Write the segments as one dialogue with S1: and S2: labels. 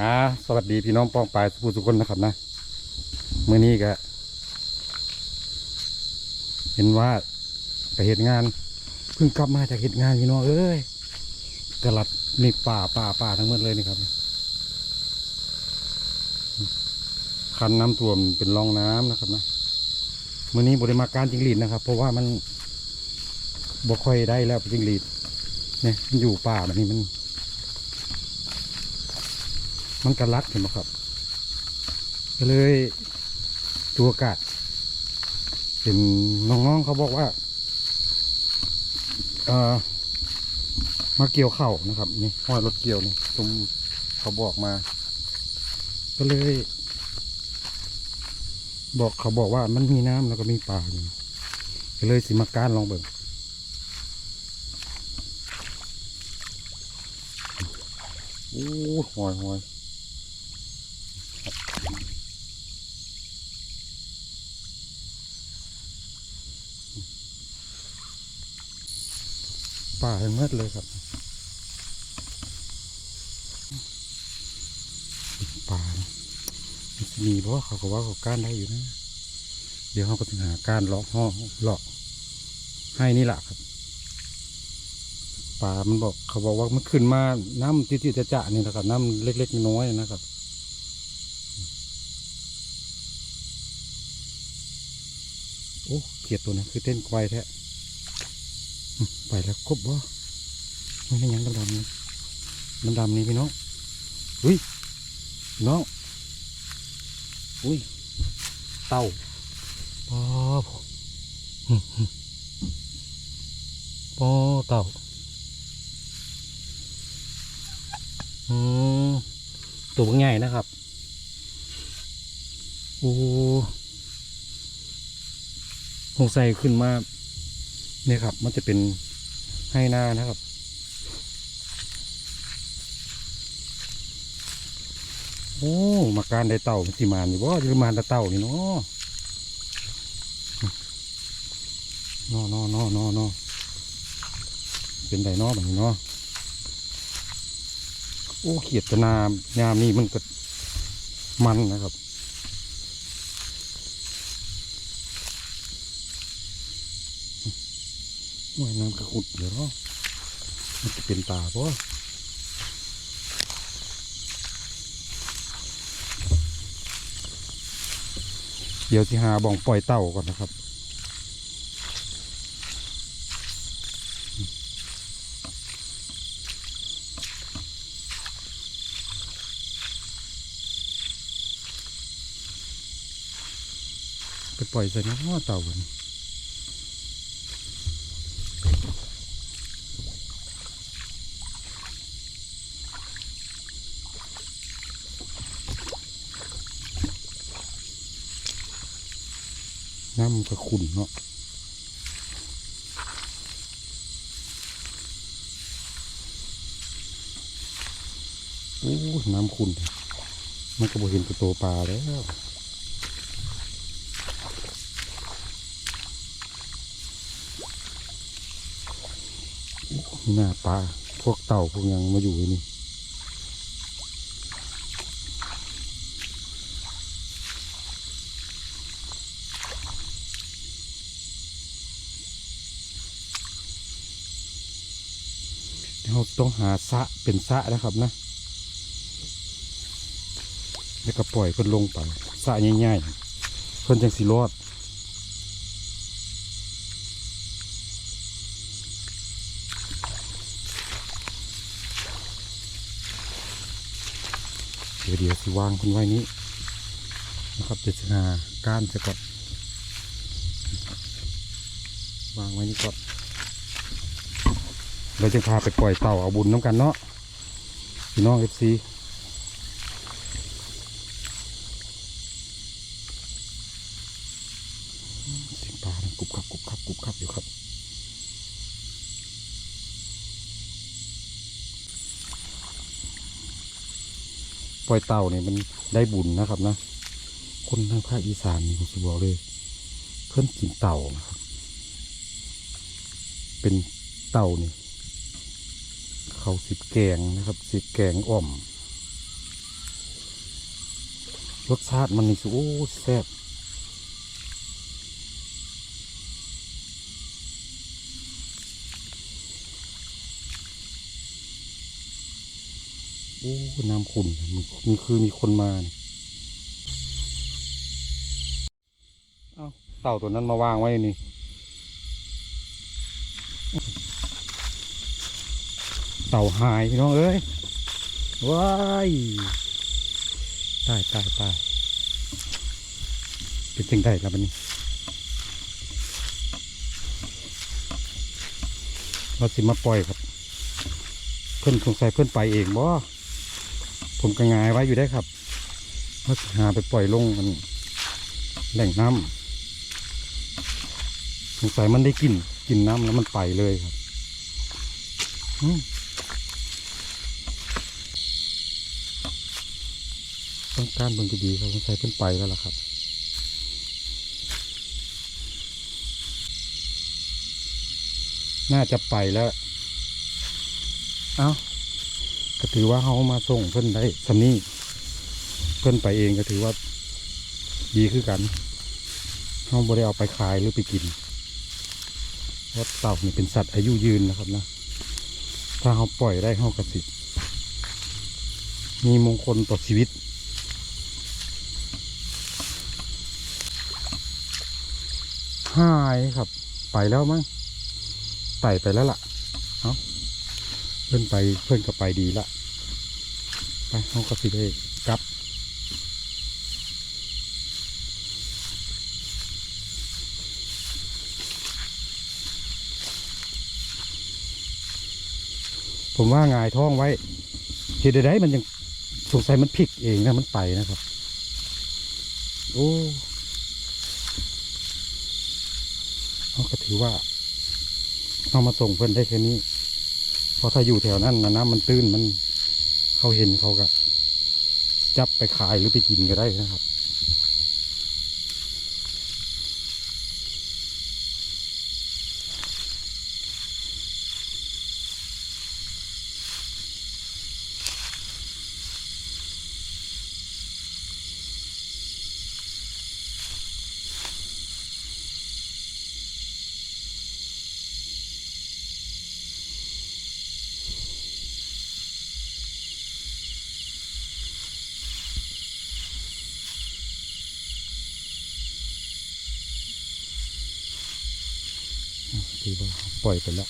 S1: อ่าสวัสดีพี่น้องป้องปลายสุภูสุคนนะครับนะเมื่อนี้ก็เห็นว่าไปเหตุงานเพิ่งกลับมาจากเหตุงานพี่น้องเอ้ยตลาดนี่ป่าป่าป่าทั้งหมดเลยนี่ครับ คันน้ำท่วมเป็นร่องน้ำนะครับนะเมื่อนี้บริมาการจิงหรีดนะครับ เพราะว่ามันบ่ค่อยได้แล้วจิงหรีดเนี่ยมันอยู่ป่าแบบนี้มัน มันกระลัดเห็นไหมครับก็เลยตัวอากาศเป็นน้องๆเขาบอกว่าเอ่อมาเกี่ยวเข่านะครับ นี่ห้อยรถเกี่ยวนี่ตรงเขาบอกมา ก็เลย บอกเขาบอกว่ามันมีน้ำแล้วก็มีปลาอยู่ก็เลยสิมาการลองเบิ่งโอ้หอยหอย ป่าทั้งหมดเลยครับ ป่ามีเพราะว่าเขาก็ว่าเขาก้านได้อยู่นะ เดี๋ยวเขาก็จะหากานเลาะห้องเลาะให้นี่แหละครับ ป่ามันบอกเขาบอกว่ามันขึ้นมาน้ำติดๆจะจะนี่นะครับ น้ำเล็กๆน้อยๆนะครับโอ้เขียดตัวนี้คือเต้นไกวแท้ ไปแล้วครบบ่ไม่ใช่ยังดำๆนี่ดำๆนี่พี่น้องอุ้ยน้องอุ้ยเต่าปอหึหึปอเต่าอืมตัวใหญ่นะครับโอ้คงใส่ขึ้นมา เนี่ยครับ มันจะเป็นให้หน้านะครับ โอ้มาการได้เต่าสิมานอยู่บ่หรือมานได้เต่านี่เนาะนอนอนอนอนอเป็นไดเนอแบบนี้เนาะโอ้เขียดตะนามยามนี่มันก็มันนะครับ ว่ายน้ำกระขุดเดี๋ยวเนาะมันจะเป็นตาปะเดี๋ยวสิหาบ่องปล่อยเต่าก่อนนะครับ ไปปล่อยใส่น้ำเต่ากัน น้ำมันก็ขุ่นเนาะโอ้น้ำขุ่นมันก็บ่เห็นตัวโตปลาแล้วหน้าปลาพวกเต่าพวกยังมาอยู่นี่ เราต้องหาสะเป็นสะนะครับนะ แล้วก็ปล่อยเพิ่นลงไปสะง่ายๆเพิ่นจังสิรอดเดี๋ยวเดี๋ยวสิวางเพิ่นไว้นี้นะครับจะหาก้านจะก่อนวางไว้นี่ก่อน เราจะพาไปปล่อยเต่าเอาบุญน้ำกันเนาะพี่น้องเอฟซีเสียงปลาดังกุบขับกุบขับกุบขับอยู่ครับปล่อยเต่าเนี่ยมันได้บุญนะครับนะคนทางภาคอีสานนี่ผมจะบอกเลยเพิ่นกินเต่านะครับ เป็นเต่านี่ เขาสิบแกงนะครับ สิบแกงอ่อม รสชาติมันนี่สุโอ้แซ่บโอ้น้ำขุ่นมันคือมีคนมาเนี่ยเอาเต่าตัวนั้นมาวางไว้นี่ เต่าหายพี่น้องเอ้ยว้ายตายตายตายเป็นจังได้ครับอันนี้เราสิมาปล่อยครับ เพื่อนสงสัยเพื่อนไปเองบ่ผมก็งายไว้อยู่ได้ครับว่าหาไปปล่อยลงมันแหล่งน้ำสงสัยมันได้กินกินน้ำแล้วมันไปเลยครับอืม ต้องการเบิ่งดีๆเขาใส่เพิ่นไปแล้วล่ะครับน่าจะไปแล้ว เอาก็ถือว่าเขามาส่งเพิ่อนได้สำนี้ เพิ่อนไปเองก็ถือว่าดีคือกันเขาบ่ได้เอาไปขายหรือไปกิน เพราะเต่านี่เป็นสัตว์อายุยืนนะครับนะ ถ้าเขาปล่อยได้เขากระสิมีมงคลต่อชีวิต หายครับ ไปแล้วมั้งไต่ไปแล้วล่ะเอาเพื่อนไปเพื่อนก็ไปดีละไปเขาก็สิได้กลับผมว่า งายท้องไว้เหตุใดมันยังสงสัยมันพลิกเองนะมันไปนะครับ โอ้ เขาก็ถือว่าเอามาส่งเพื่อนได้แค่นี้เพราะถ้าอยู่แถวนั้นนะน้ำมันตื้นมันเขาเห็นเขาก็จับไปขายหรือไปกินก็ได้นะครับ ถือว่าปล่อยไปแล้ว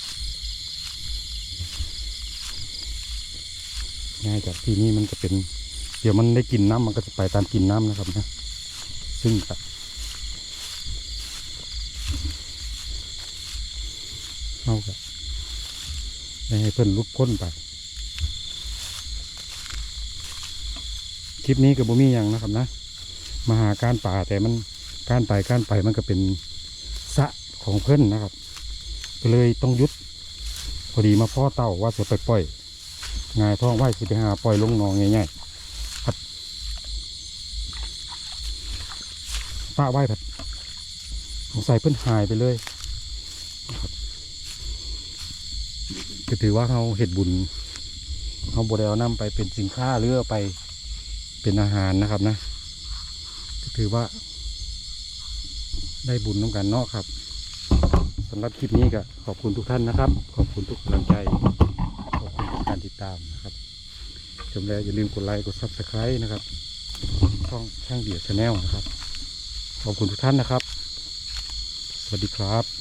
S1: ง่ายจากที่นี่มันจะเป็น เดี๋ยวมันได้กินน้ำมันก็จะไปตามกินน้ำนะครับนะ ซึ่งกับเอากับไม่ให้เพื่อนลุกพ้นไป คลิปนี้กับบุมีอย่างนะครับนะ มาหาการป่าแต่มันการไปการไปมันก็เป็นสะของเพื่อนนะครับ ก็เลยต้องยุด พอดีมาพ่อเต่าว่าจะไปปล่อยงายท้องไหวสิไปหาปล่อยลงนองง่ายๆครับป้าไหวแบบสงสัยเพิ่นหายไปเลยครับก็ถือว่าเขาเห็ดบุญเขาบไดเอานำไปเป็นสินค้าหรือไปเป็นอาหารนะครับนะก็ถือว่าได้บุญน้ำกันเนาะครับ สำหรับคลิปนี้ก็ขอบคุณทุกท่านนะครับ ขอบคุณทุกกำลังใจ ขอบคุณทุกการติดตามนะครับ ชมแล้วอย่าลืมกดไลค์กดซับสไครต์นะครับ ช่องช่างเดียร์ชาแนลนะครับ ขอบคุณทุกท่านนะครับ สวัสดีครับ